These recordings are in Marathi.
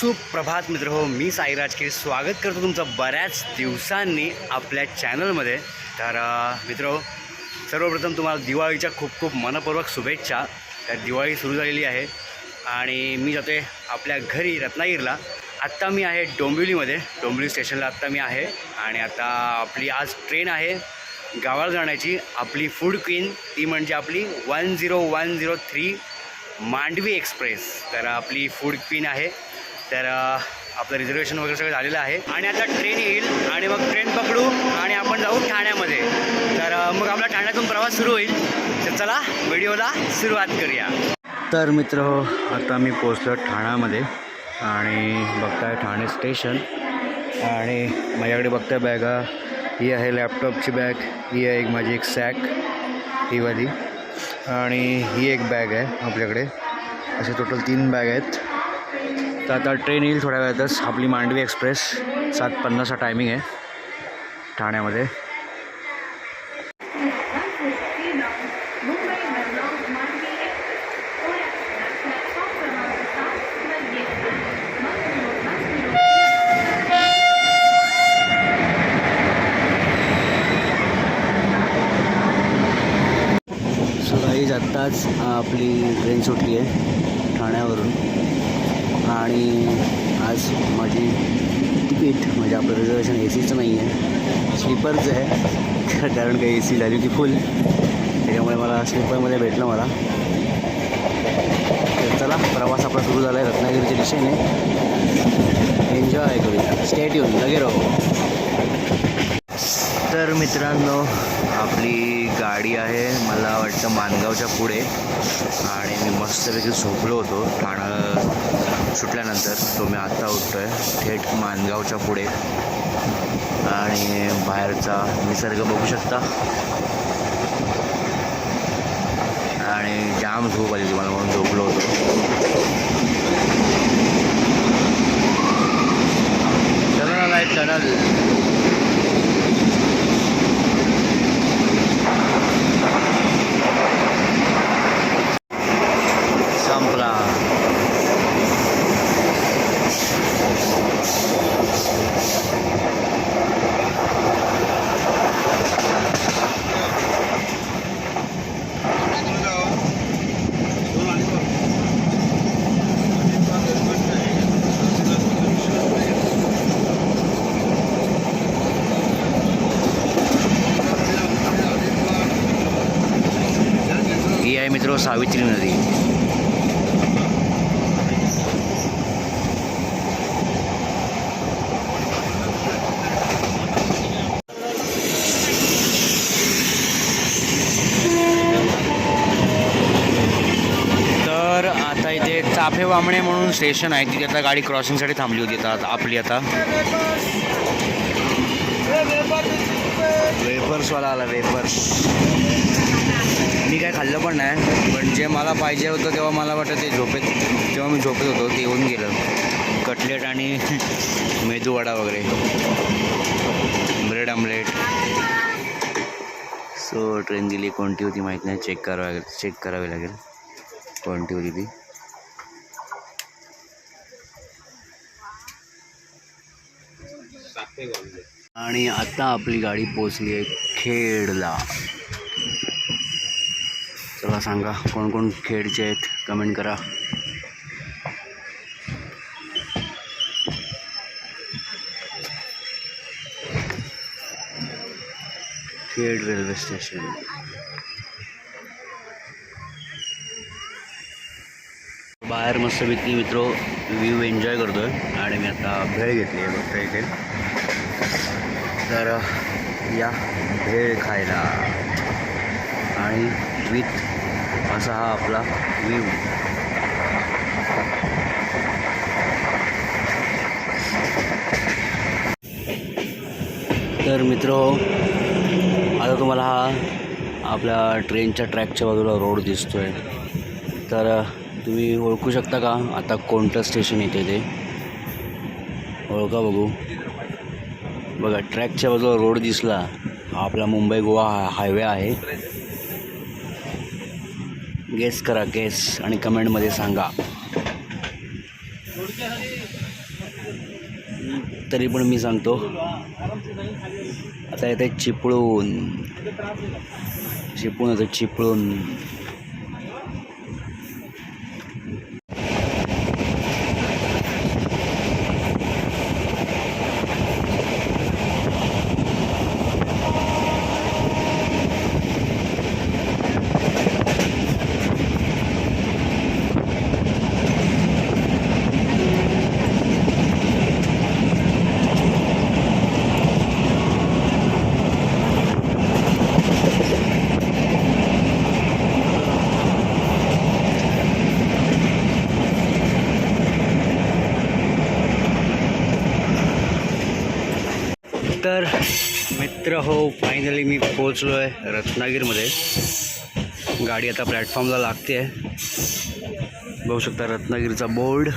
सुप्रभात मित्र हो मी साईराज के स्वागत करतो तुमचं बऱ्याच दिवसांनी आपल्या चॅनलमध्ये. तर मित्र हो, सर्वप्रथम तुम्हाला दिवाळीच्या खूप खूप मनपूर्वक शुभेच्छा. तर दिवाळी सुरू झालेली आहे आणि मी जाते आपल्या घरी रत्नागिरीला. आत्ता मी आहे डोंबिवलीमध्ये. डोंबिवली स्टेशनला आत्ता मी आहे आणि आता आपली आज ट्रेन आहे गावाला जाण्याची. आपली फूड क्वीन ती म्हणजे आपली one zero one zero three Mandovi express. तर आपली फूड क्वीन आहे. तर आपलं रिझर्वेशन वगैरे सगळं झालेलं आहे. आणि आता ट्रेन येईल आणि मग ट्रेन पकडू आणि आपण जाऊ ठाण्यामध्ये. तर मग आपला ठाण्यातून प्रवास सुरू होईल. तर चला व्हिडिओला सुरुवात करूया. तर मित्र हो आता मी पोचलो ठाण्यामध्ये आणि बघताय ठाणे स्टेशन आणि माझ्याकडे बघताय बॅगा ही. आहे लॅपटॉपची बॅग ही आहे एक माझी एक सॅक ही वाली. आणि ही एक बॅग आहे आपल्याकडे. असे टोटल तीन बॅग आहेत. तर आता ट्रेन येईल थोड्या वेळातच. आपली मांडवी एक्सप्रेस सात पन्नासचा टायमिंग आहे. ठाण्यामध्ये. आत्ताच आपली ट्रेन सुटली आहे ठाण्यावरून. आणि आज माझी तिकीट म्हणजे आपलं रिझर्वेशन ए सीचं नाही आहे. स्लीपरचं आहे. कारण काही ए सी झाली होती फुल त्याच्यामुळे मला स्लीपरमध्ये भेटलं मला. तर चला प्रवास आपला सुरू झाला आहे रत्नागिरीच्या दिशेने. एन्जॉय करूया. स्टेट येऊन लगे राहू. तर मित्रांनो आपली गाडी आहे मला वाटतं मानगावच्या पुढे. आणि मी मस्तपैकी झोपलो होतो. ठाणं सुटल्यानंतर तो मी आत्ता उठतो आहे थेट मानगावच्या पुढे. आणि बाहेरचा निसर्ग बघू शकता. आणि जाम झोप आली तुम्हाला म्हणून झोपलो होतो. चला आहे टनल संपला ही आहे मित्र सावित्री नदी. तर आता इथे चाफे वामणे म्हणून स्टेशन आहे. तिथे आता गाडी क्रॉसिंगसाठी थांबली होती. आता आपली आता. वेफर्सवाला आला खाल्लं पण आहे. पण जे मला पाहिजे होतं तेव्हा मला वाटतं ते झोपेत जेव्हा मी झोपेत होतो ते येऊन गेलं. कटलेट आणि मेदूवडा वगैरे. Bread omelette. सो ट्रेन दिली. कोणती होती माहीत नाही. चेक करावं लागेल. चेक करावी लागेल. कोणती होती ती? आणि आता आपली गाडी पोचली आहे खेडला. मला सांगा. कोण कोण खेळचे आहेत? कमेंट करा. Khed railway station. बाहेर मस्तपैकी मित्र व्ह्यू एन्जॉय करतो आहे आणि मी आता भेळ घेतली आहे बघता इथे. तर या भेळ खायला. आणि विथ असा हा आपला व्ह्यू तर मित्र आता तुम्हाला हा आपल्या ट्रेनच्या ट्रॅकच्या बाजूला रोड दिसतो आहे तर तुम्ही ओळखू शकता का? आता कोणतं स्टेशन येते ते? ओळखा बघू. बघा ट्रॅकच्या बाजूला रोड दिसला. हा आपला मुंबई गोवा हायवे आहे. गेस करा गेस आणि कमेंटमध्ये सांगा. तरी पण मी सांगतो. आता येते चिपळून चिपळून आता चिपळून तर मित्र हो फायनली मी पोचलो आहे रत्नागिरीमध्ये. गाडी आता प्लॅटफॉर्मला लागते. आहे बघू शकता रत्नागिरीचा बोर्ड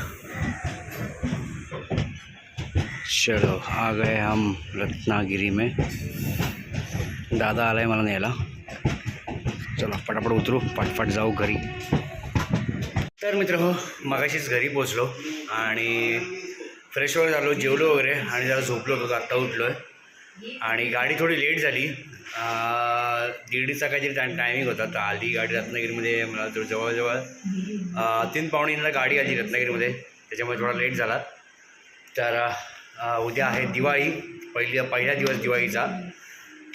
चलो आ गए हम रत्नागिरी में. दादा आलाय मला न्यायला. चला पटापट उतरू पटपट जाऊ घरी. तर मित्र हो मगाशीच घरी पोचलो आणि फ्रेश वगैरे झालो जेवलो वगैरे आणि जरा झोपलो होतो आत्ता उठलो आहे आणि गाडी थोडी लेट झाली. दीडचा काहीतरी टाय टायमिंग होता. तर आली गाडी रत्नागिरीमध्ये मला थोडं जवळजवळ तीन पाहुणींना गाडी आली रत्नागिरीमध्ये. त्याच्यामुळे थोडा लेट झाला. तर उद्या आहे दिवाळी. पहिली पहिला दिवस दिवाळीचा.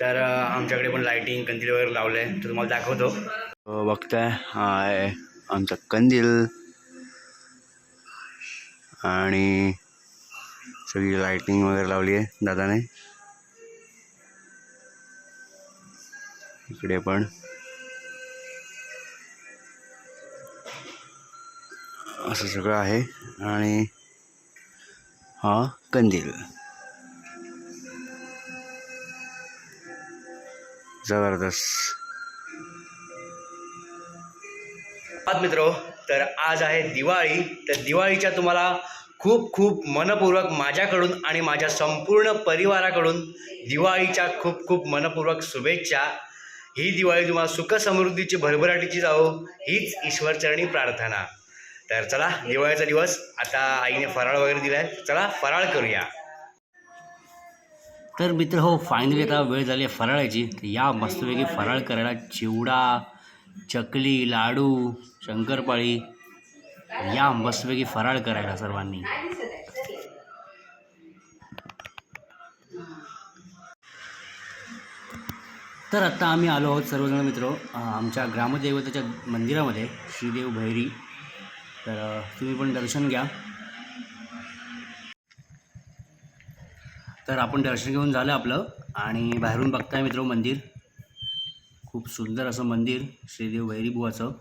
तर आमच्याकडे पण लायटिंग कंदील वगैरे लावलं आहे तर तुम्हाला दाखवतो. बघताय हाय आमचा कंदील. आणि सगळी लायटिंग वगैरे लावली आहे दादाने. इकडे पण. असं सगळं आहे. आणि हा कंदील. जबरदस्त. मित्र. तर आज आहे दिवाळी. तर दिवाळीच्या तुम्हाला खूप खूप मनपूर्वक माझ्याकडून आणि माझ्या संपूर्ण परिवाराकडून दिवाळीच्या खूप खूप मनपूर्वक शुभेच्छा. ही दिवाळी तुम्हाला सुख समृद्धीची भरभराटीची जावो हीच ईश्वरचरणी प्रार्थना. तर चला दिवाळीचा दिवस आता आईने फराळ वगैरे दिलाय चला फराळ करूया. तर मित्र हो फायनली आता वेळ झाली आहे फराळाची. तर या मस्तपैकी फराळ करायला चिवडा चकली लाडू शंकरपाळी या मस्तपैकी फराळ करायला सर्वांनी. तर आत्ता आम्ही आलो आहोत सर्वजण मित्र आमच्या ग्रामदेवतेच्या मंदिरामध्ये श्रीदेव भैरी. तर तुम्ही पण दर्शन घ्या. तर आपण दर्शन घेऊन झालं आपलं आणि बाहेरून बघताय मित्र मंदिर. खूप सुंदर असं मंदिर श्रीदेव भैरी बुवाचं.